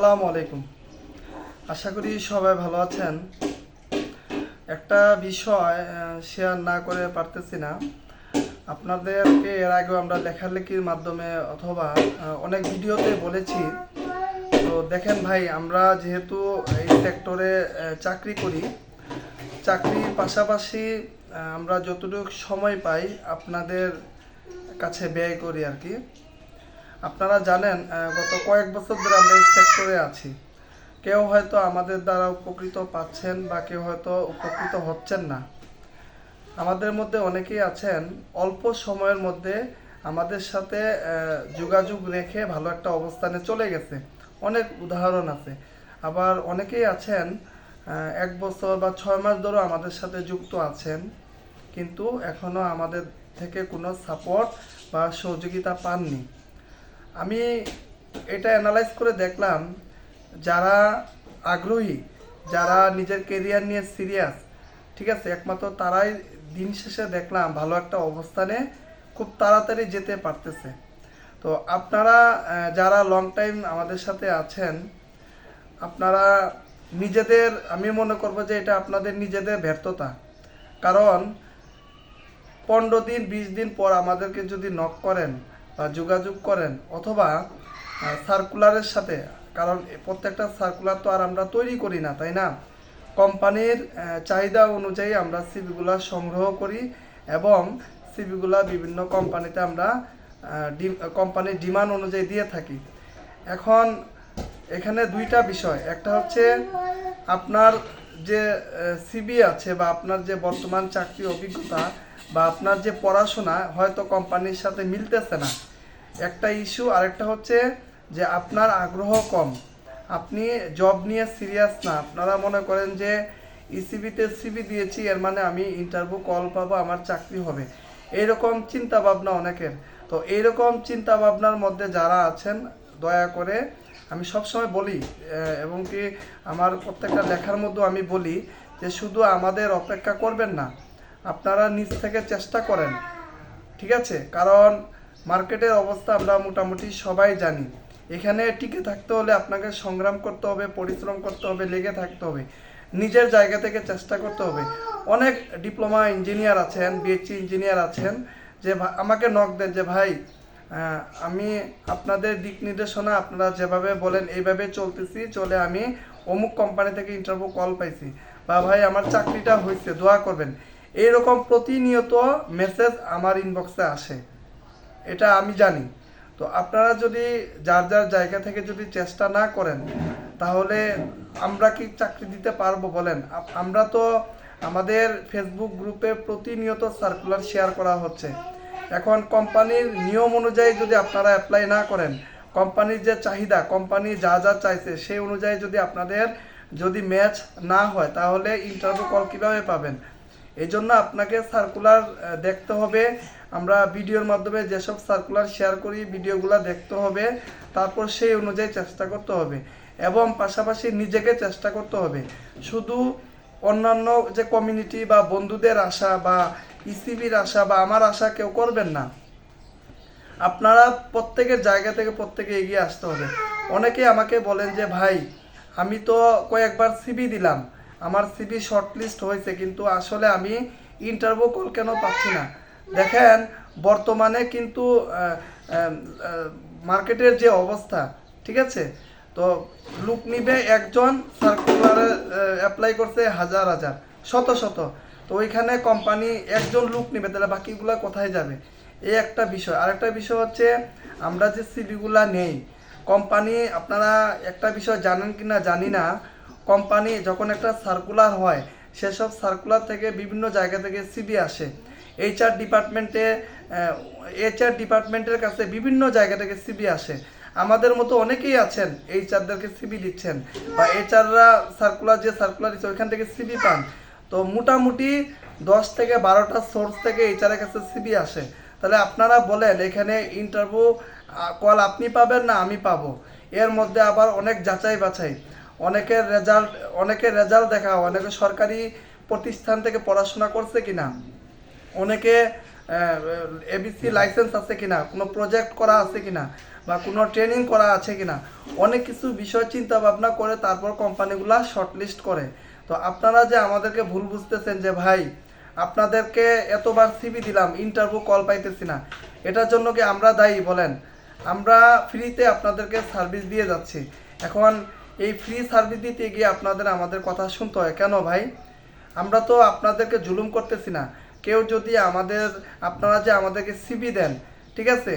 আসসালামু আলাইকুম। আশা করি সবাই ভালো আছেন। একটা বিষয় শেয়ার না করে পারতেছি না। আপনাদেরকে এর আগেও আমরা লেখালেখির মাধ্যমে অথবা অনেক ভিডিওতে বলেছি। তো দেখেন ভাই, আমরা যেহেতু এই সেক্টরে চাকরি করি, চাকরির পাশাপাশি আমরা যতটুকু সময় পাই আপনাদের কাছে ব্যয় করি আর কি। আপনারা জানেন গত কয়েক বছর ধরে আমরা এই সেক্টরে আছি। কেউ হয়তো আমাদের দ্বারা উপকৃত পাচ্ছেন বা কেউ হয়তো উপকৃত হচ্ছেন না। আমাদের মধ্যে অনেকেই আছেন, অল্প সময়ের মধ্যে আমাদের সাথে যোগাযোগ রেখে ভালো একটা অবস্থানে চলে গেছে। অনেক উদাহরণ আছে। আবার অনেকেই আছেন এক বছর বা ছয় মাস ধরেও আমাদের সাথে যুক্ত আছেন, কিন্তু এখনও আমাদের থেকে কোনো সাপোর্ট বা সহযোগিতা পাননি। আমি এটা অ্যানালাইজ করে দেখলাম, যারা আগ্রহী, যারা নিজের কেরিয়ার নিয়ে সিরিয়াস ঠিক আছে? একমাত্র তারাই দিন শেষে দেখলাম ভালো একটা অবস্থানে খুব তাড়াতাড়ি যেতে পারতেছে। তো আপনারা যারা লং টাইম আমাদের সাথে আছেন, আপনারা নিজেদের, আমি মনে করব যে এটা আপনাদের নিজেদের ব্যর্থতা। কারণ পনেরো দিন, বিশ দিন পর আমাদেরকে যদি নক করেন যোগাযোগ করেন অথবা সার্কুলারের সাথে, কারণ প্রত্যেকটা সার্কুলার তো আর আমরা তৈরি করি না, তাই না? কোম্পানির চাহিদা অনুযায়ী আমরা সিবিগুলা সংগ্রহ করি এবং সিবিগুলা বিভিন্ন কোম্পানিতে আমরা কোম্পানির ডিমান্ড অনুযায়ী দিয়ে থাকি। এখন এখানে দুইটা বিষয়। একটা হচ্ছে আপনার যে সিবি আছে বা আপনার যে বর্তমান চাকরি অভিজ্ঞতা বা আপনার যে পড়াশোনা, হয়তো কোম্পানির সাথে মিলতেছে না। একটা ইস্যু আরেকটা হচ্ছে যে আপনার আগ্রহ কম। আপনি জব নিয়ে সিরিয়াস না। আপনারা মনে করেন যে ইসিবিতে সিবি দিয়েছি, এর মানে আমি ইন্টারভিউ কল পাবো, আমার চাকরি হবে। এইরকম চিন্তা ভাবনা অনেকের। তো এইরকম চিন্তা ভাবনার মধ্যে যারা আছেন, দয়া করে আমি সবসময় বলি এবং কি আমার প্রত্যেকটা লেখার মধ্যেও আমি বলি যে শুধু আমাদের অপেক্ষা করবেন না, আপনারা নিজ থেকে চেষ্টা করেন। ঠিক আছে? কারণ মার্কেটের অবস্থা আমরা মোটামুটি সবাই জানি। এখানে টিকে থাকতে হলে আপনাকে সংগ্রাম করতে হবে, পরিশ্রম করতে হবে, লেগে থাকতে হবে, নিজের জায়গা থেকে চেষ্টা করতে হবে। অনেক ডিপ্লোমা ইঞ্জিনিয়ার আছেন বিএসসি ইঞ্জিনিয়ার আছেন, যে আমাকে নক দেন যে, ভাই আমি আপনাদের দিক নির্দেশনা আপনারা যেভাবে বলেন, এইভাবে চলতেছি, চলে আমি অমুক কোম্পানি থেকে ইন্টারভিউ কল পাইছি। বা ভাই, আমার চাকরিটা হয়েছে দোয়া করবেন। এইরকম প্রতিনিয়ত মেসেজ আমার ইনবক্সে আসে। এটা আমি জানি। তো আপনারা যদি যার যার জায়গা থেকে যদি চেষ্টা না করেন, তাহলে আমরা কি চাকরি দিতে পারব বলেন? আমরা তো আমাদের ফেসবুক গ্রুপে প্রতিনিয়ত সার্কুলার শেয়ার করা হচ্ছে। এখন কোম্পানির নিয়ম অনুযায়ী যদি আপনারা অ্যাপ্লাই না করেন কোম্পানির যে চাহিদা কোম্পানি যা যা চাইছে, সেই অনুযায়ী যদি আপনাদের যদি ম্যাচ না হয়, তাহলে ইন্টারভিউ কল কীভাবে পাবেন? এই জন্য আপনাকে সার্কুলার দেখতে হবে। আমরা ভিডিওর মাধ্যমে যেসব সার্কুলার শেয়ার করি, ভিডিওগুলো দেখতে হবে। তারপর সেই অনুযায়ী চেষ্টা করতে হবে। এবং পাশাপাশি নিজেকে চেষ্টা করতে হবে। শুধু অন্যান্য যে কমিউনিটি বা বন্ধুদের আশা বা ইসিবির আশা বা আমার আশা কেউ করবেন না। আপনারা প্রত্যেকের জায়গা থেকে প্রত্যেকে এগিয়ে আসতে হবে। অনেকে আমাকে বলেন যে, ভাই, আমি তো কয়েকবার সিবি দিলাম। আমার সিবি শর্টলিস্ট হয়েছে, কিন্তু আসলে আমি ইন্টারভিউ কল কেন পাচ্ছি না? দেখেন, বর্তমানে কিন্তু মার্কেটের যে অবস্থা, ঠিক আছে? তো লুক নিবে একজন সার্কুলারে অ্যাপ্লাই করছে হাজার হাজার, শত শত। তো ওইখানে কোম্পানি একজন লুক নিবে, তাহলে বাকিগুলো কোথায় যাবে? এই একটা বিষয়। আরেকটা বিষয় হচ্ছে, আমরা যে সিবিগুলা নেই কোম্পানি আপনারা একটা বিষয় জানেন কি না জানি না কোম্পানি যখন একটা সার্কুলার হয়, সেসব সার্কুলার থেকে বিভিন্ন জায়গা থেকে সিবি আসে। এইচআর ডিপার্টমেন্টে এইচআর ডিপার্টমেন্টের কাছে বিভিন্ন জায়গা থেকে সিবি আসে। আমাদের মতো অনেকেই আছেন এইচআরদেরকে সিবি দিচ্ছেন, বা এইচআররা সার্কুলার যে সার্কুলার দিচ্ছে, ওইখান থেকে সিবি পান। তো মোটামুটি দশ থেকে বারোটা সোর্স থেকে এইচআরের কাছে সিবি আসে। তাহলে আপনারা বলেন, এখানে ইন্টারভিউ কল আপনি পাবেন না আমি পাবো। এর মধ্যে আবার অনেক যাচাই বাছাই অনেকের রেজাল্ট অনেকের রেজাল্ট দেখা, অনেকে সরকারি প্রতিষ্ঠান থেকে পড়াশোনা করছে কিনা? অনেকে এবিসি লাইসেন্স আছে কিনা? কোনো প্রজেক্ট করা আছে কিনা? বা কোনো ট্রেনিং করা আছে কিনা? অনেক কিছু বিষয় চিন্তা ভাবনা করে তারপর কোম্পানিগুলো শর্টলিস্ট করে। তো আপনারা যে আমাদেরকে ভুল বুঝতেছেন যে, ভাই, আপনাদেরকে এতবার সিবি দিলাম ইন্টারভিউ কল পাইতেছি না। এটার জন্য কি আমরা দায়ী? বলেন, আমরা ফ্রিতে আপনাদেরকে সার্ভিস দিয়ে যাচ্ছি। এখন এই ফ্রি সার্ভিস দিতে গিয়ে আপনাদের আমাদের কথা শুনতে হয়। কেন ভাই? আমরা তো আপনাদেরকে জুলুম করতেছি না। কেউ যদি আমাদের, আপনারা যে আমাদেরকে সিবি দেন, ঠিক আছে?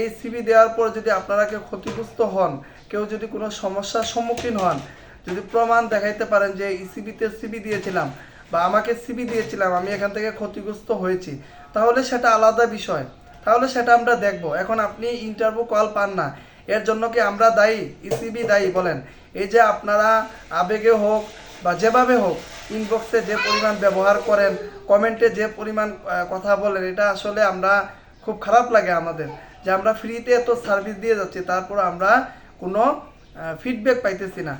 এই সিবি দেওয়ার পর যদি আপনারা কেউ ক্ষতিগ্রস্ত হন, কেউ যদি কোনো সমস্যার সম্মুখীন হন, যদি প্রমাণ দেখাইতে পারেন যে ইসিবিতে সিবি দিয়েছিলাম বা আমাকে সিবি দিয়েছিলাম, আমি এখান থেকে ক্ষতিগ্রস্ত হয়েছি, তাহলে সেটা আলাদা বিষয়। তাহলে সেটা আমরা দেখব। এখন আপনি ইন্টারভিউ কল পান না। এর জন্য কি আমরা দায়ী? ইসিবি দায়ী, বলেন। এই যে আপনারা আবেগে হোক বা যেভাবে হোক ইনবক্সে যে পরিমাণ ব্যবহার করেন কমেন্টে যে পরিমাণ কথা বলেন, এটা আসলে আমরা খুব খারাপ লাগে আমাদের। যে আমরা ফ্রিতে এত সার্ভিস দিয়ে যাচ্ছি, তারপর আমরা কোনো ফিডব্যাক পাইতেছি না।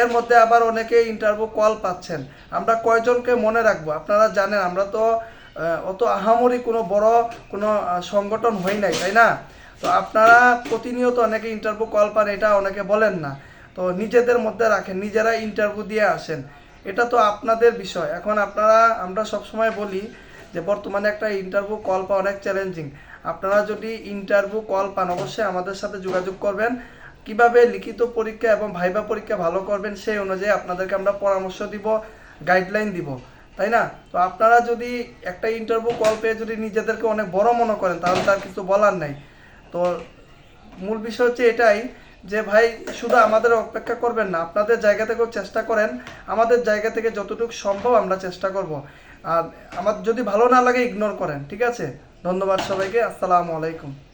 এর মধ্যে আবার অনেকে ইন্টারভিউ কল পাচ্ছেন। আমরা কয়জনকে মনে রাখব? আপনারা জানেন, আমরা তো অত আহামরি কোনো বড় কোনো সংগঠন হই নাই, তাই না? তো আপনারা প্রতিনিয়ত অনেকে ইন্টারভিউ কল পান, এটা অনেকে বলেন না। তো নিজেদের মধ্যে রাখেন, নিজেরা ইন্টারভিউ দিয়ে আসেন। এটা তো আপনাদের বিষয়। এখন আপনারা, আমরা সবসময় বলি যে বর্তমানে একটা ইন্টারভিউ কল পাওয়া অনেক চ্যালেঞ্জিং আপনারা যদি ইন্টারভিউ কল পান, অবশ্যই আমাদের সাথে যোগাযোগ করবেন। কীভাবে লিখিত পরীক্ষা এবং ভাইবা পরীক্ষা ভালো করবেন, সেই অনুযায়ী আপনাদেরকে আমরা পরামর্শ দিব গাইডলাইন দিব। তাই না? তো আপনারা যদি একটা ইন্টারভিউ কল পেয়ে যদি নিজেদেরকে অনেক বড় মনে করেন, তাহলে তার কিছু বলার নাই। তো মূল বিষয় হচ্ছে এটাই যে ভাই, শুধু আমাদের অপেক্ষা করবেন না, আপনাদের জায়গা থেকেও চেষ্টা করেন, আমাদের জায়গা থেকে যতটুকু সম্ভব আমরা চেষ্টা করব। আর আমার যদি ভালো না লাগে ইগনোর করেন, ঠিক আছে? ধন্যবাদ সবাইকে, আসসালামু আলাইকুম।